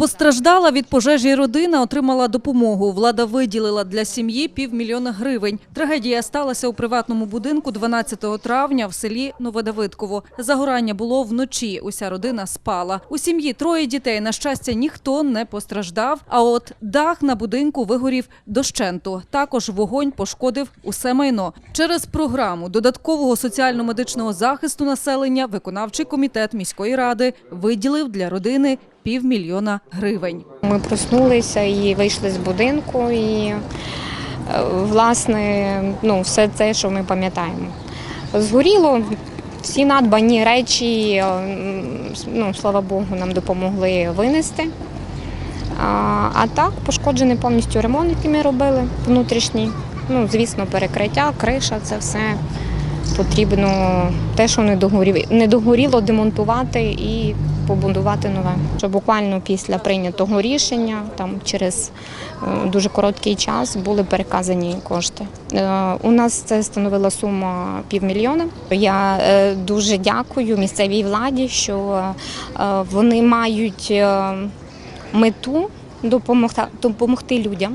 Постраждала від пожежі родина, отримала допомогу. Влада виділила для сім'ї півмільйона гривень. Трагедія сталася у приватному будинку 12 травня в селі Новодавидково. Загорання було вночі. Уся родина спала. У сім'ї троє дітей. На щастя, ніхто не постраждав. А от дах на будинку вигорів дощенту. Також вогонь пошкодив усе майно. Через програму додаткового соціально-медичного захисту населення виконавчий комітет міської ради виділив для родини півмільйона гривень. Ми проснулися і вийшли з будинку, і е, власне ну, все те, що ми пам'ятаємо. Згоріло всі надбані речі, е, ну, слава Богу, нам допомогли винести. А, так, пошкоджений повністю ремонт, який ми робили внутрішній. Ну, звісно, перекриття, криша це все потрібно те, що не догорів- не догоріло, демонтувати і побудувати нове. Що буквально після прийнятого рішення, там через е, дуже короткий час були переказані кошти. Е, У нас це становила сума півмільйона. Я е, дуже дякую місцевій владі, що вони мають мету допомогти людям.